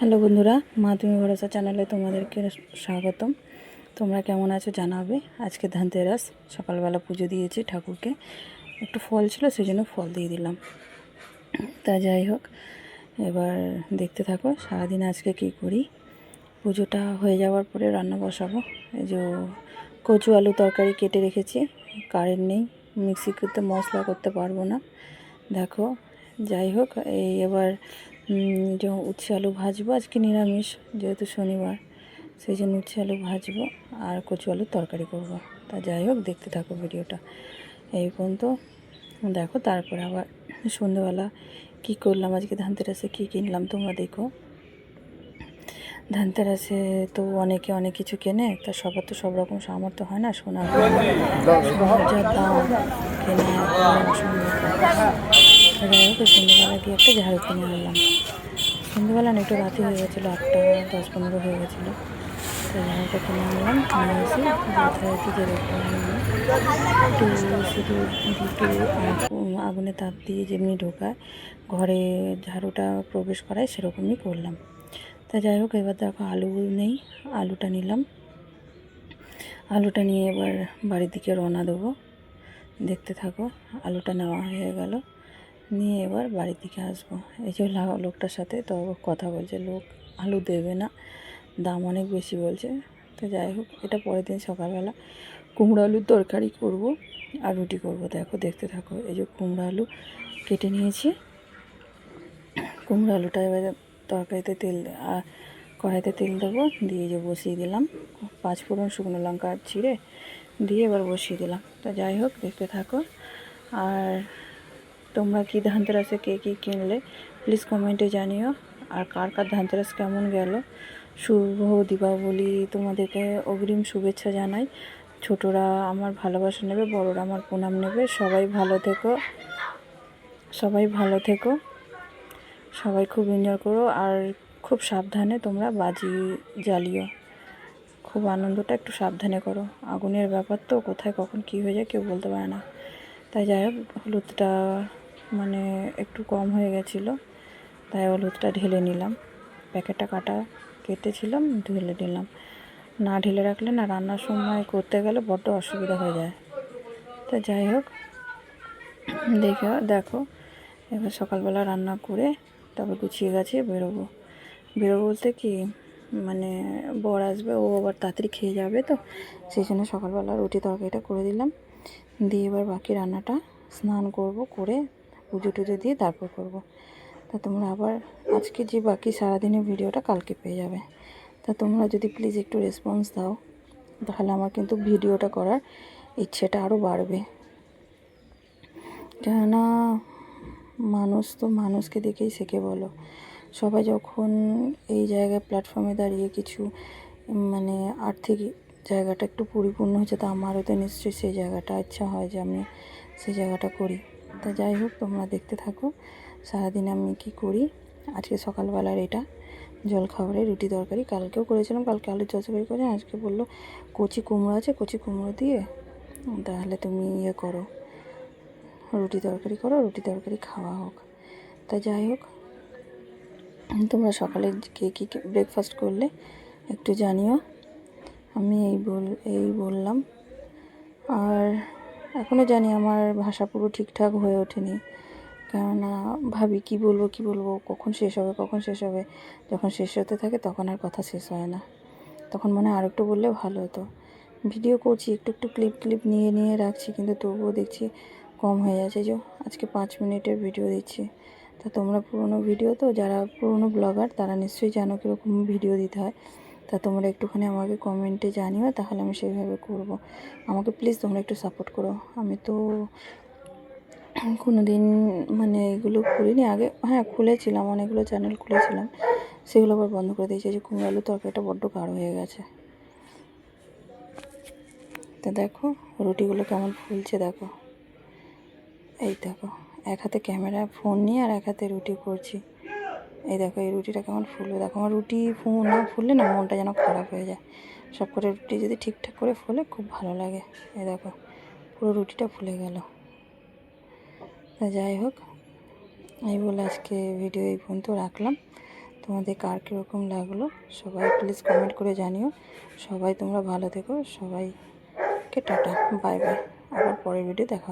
Hello বন্ধুরা, মা তুমি ভরসা চ্যানেলে তোমাদেরকে স্বাগতম। তোমরা কেমন আছো জানাবে। আজকে ধানতেরাস, সকালবেলা পুজো দিয়েছি ঠাকুরকে। একটু ফল ছিল সেই জন্য ফল দিয়ে দিলাম। তা যাই হোক, এবার দেখতে থাকো, সারাদিন আজকে কি করি? পুজোটা হয়ে যাওয়ার পরে রান্না বসাবো। এই যে কচু আলু তরকারি কেটে রেখেছি, কারেন্ট নেই মিক্সি করতে মশলা করতে পারব না। দেখো, যাই হোক, এই এবার উম, যে উচ্ছে আলু ভাজবো আজকে নিরামিষ যেহেতু শনিবার সেই জন্য উচ্ছে আলু ভাজবো আর কচু আলুর তরকারি করব। তা যাই হোক দেখতে থাকো ভিডিওটা। এই পর্যন্ত দেখো তারপরে আবার সন্ধ্যেবেলা কী করলাম? আজকে ধানতেরাসে কী কিনলাম তোমরা দেখো। ধানতেরাসে তো অনেকে অনেক কিছু কেনে তা সবার তো সব রকম সামর্থ্য হয় না সোনার যা দাম কেনা যাই হোক সন্ধ্যেবেলা গিয়ে একটা ঝাড়ু কিনে আনলাম। সন্ধ্যেবেলা না একটু রাতে হয়ে গেছিল, আটটা, দশ, পনেরো হয়ে গেছিল। তো ঝাড়ুটা কিনে আনলাম, নিয়ে এসে একটু শুধু দুটো আগ- আগুনে তাপ দিয়ে যেমনি ঢোকায়, ঘরে ঝাড়ুটা প্রবেশ করায় সেরকমই করলাম। তা যাই হোক, এবার দেখো আলু নেই, আলুটা নিলাম। আলুটা নিয়ে এবার বাড়ির দিকে রওনা দেবো। দেখতে থাকো, আলুটা নেওয়া হয়ে গেল। নিয়ে এবার বাড়ির দিকে আসব। এই যে লোকটার সাথে তো কথা বলছে, লোক আলু দেবে না, দাম অনেক বেশি বলছে। তো যাই হোক, এটা পরের দিন সকালবেলা কুমড়ো আলুর তরকারি করব আর রুটি করব। দেখো, দেখতে থাকো, এই যে কুমড়ো আলু কেটে নিয়েছি। কুমড়ো আলুটা এবার তরকারিতে তেল আর কড়াইতে তেল দেবো, দিয়ে যে বসিয়ে দিলাম। পাঁচ ফোড়ন শুকনো লঙ্কা ছিঁড়ে দিয়ে এবার বসিয়ে দিলাম। তো যাই হোক, দেখতে থাকো। আর তোমরা কি ধানতেরাসে কে কী কিনলে? প্লিজ কমেন্টে জানিও। আর কার কার ধানতেরাস কেমন গেল? শুভ দীপাবলি তোমাদেরকে অগ্রিম শুভেচ্ছা জানাই। ছোটরা আমার ভালোবাসা নেবে, বড়রা আমার প্রণাম নেবে। সবাই ভালো থেকো। সবাই ভালো থেকো। সবাই খুব এনজয় করো। আর খুব সাবধানে তোমরা বাজি জ্বালিও। খুব আনন্দটা একটু সাবধানে করো। আগুনের ব্যাপার তো কোথায় কখন কী হয়ে যায় কেউ বলতে পারে না। তাই যাই হোক, হলুদটা মানে একটু কম হয়ে গেছিল, তাই হলুদটা ঢেলে নিলাম। প্যাকেটটা কাটা, কেটেছিলাম, ঢেলে নিলাম। না ঢেলে রাখলে না রান্নার সময় করতে গেলে বড্ড অসুবিধা হয়ে যায়। তা যাই হোক, দেখে দেখো, এবার সকালবেলা রান্না করে তারপর গুছিয়ে গাছিয়ে বেরোবো। বেরোবো বলতে কি মানে বর আসবে, ও আবার তাড়াতাড়ি খেয়ে যাবে তো, সেই জন্য সকালবেলা রুটি তরকারিটা করে দিলাম। দিয়ে এবার বাকি রান্নাটা স্নান করব, করে পুজো টুজো দিয়ে তারপর করব। তা তোমরা আবার আজকে যে বাকি সারাদিনের ভিডিওটা কালকে পেয়ে যাবে। তা তোমরা যদি প্লিজ একটু রেসপন্স দাও, তাহলে আমার কিন্তু ভিডিওটা করার ইচ্ছেটা আরও বাড়বে। কেননা মানুষ তো মানুষকে দেখেই শেখে বলো। সবাই যখন এই জায়গায় প্ল্যাটফর্মে দাঁড়িয়ে কিছু মানে আর্থিক জায়গাটা একটু পরিপূর্ণ হচ্ছে, তা আমারও তো নিশ্চয়ই সেই জায়গাটা ইচ্ছা হয় যে আমি সেই জায়গাটা করি। তা যাই হোক, তোমরা দেখতে থাকো। সারাদিন আমি কি করি? আজকে সকালবেলার এটা জল খাবারে রুটি তরকারি। কালকেও করেছিলাম, কালকে আলুর চচ্চড়ি করে আজকে বলল কচি কুমড়ো আছে, কচি কুমড়ো দিয়ে তাহলে তুমি ইয়ে করো, রুটি তরকারি করো, রুটি তরকারি খাওয়া হোক। তা যাই হোক, তোমরা সকালে কে কী ব্রেকফাস্ট করলে একটু জানিও। আমি এই বল, এই বললাম। আর এখনও জানি আমার ভাষা পুরো ঠিকঠাক হয়ে ওঠেনি। কেননা ভাবি, কি বলব কি বলব, কখন শেষ হবে, কখন শেষ হবে? যখন শেষ হতে থাকে তখন আর কথা শেষ হয় না। তখন মনে হয় আরেকটু বললে ভালো হতো। ভিডিও করছি, একটু একটু ক্লিপ ক্লিপ নিয়ে নিয়ে রাখছি, কিন্তু তবুও দেখছি কম হয়ে যাচ্ছে। যে, আজকে পাঁচ মিনিটের ভিডিও দিচ্ছি। তা তোমরা পুরনো ভিডিও তো, যারা পুরনো ব্লগার তারা নিশ্চয়ই জানো কীরকম ভিডিও দিতে হয়। তা তোমরা একটুখানি আমাকে কমেন্টে জানিও, তাহলে আমি সেইভাবে করব। আমাকে প্লিজ তোমরা একটু সাপোর্ট করো। আমি তো কোনো দিন মানে এগুলো করিনি। আগে হ্যাঁ খুলেছিলাম, অনেকগুলো চ্যানেল খুলেছিলাম। সেগুলো আবার বন্ধ করে দিয়েছি। যে কুমড়ো আলু তরকারিটা বড্ড গাঢ় হয়ে গেছে। তা দেখো, রুটিগুলো কেমন ফুলছে দেখো। এই দেখো, এক হাতে ক্যামেরা ফোন নিয়ে আর এক হাতে রুটি করছি। এই দেখো, এই রুটিটা কেমন ফুলবে দেখো, আমার রুটি ফু, না ফুললে না মনটা যেন খারাপ হয়ে যায়। সব করে রুটি যদি ঠিকঠাক করে ফুলে, খুব ভালো লাগে। এই দেখো, পুরো রুটিটা ফুলে গেল। তা যাই হোক, এই বলে আজকে ভিডিও এই পর্যন্ত রাখলাম। তোমাদের কার কীরকম লাগল, সবাই প্লিজ কমেন্ট করে জানিও। সবাই তোমরা ভালো থেকো, সবাইকে টাটা বাই বাই আবার পরের ভিডিও দেখা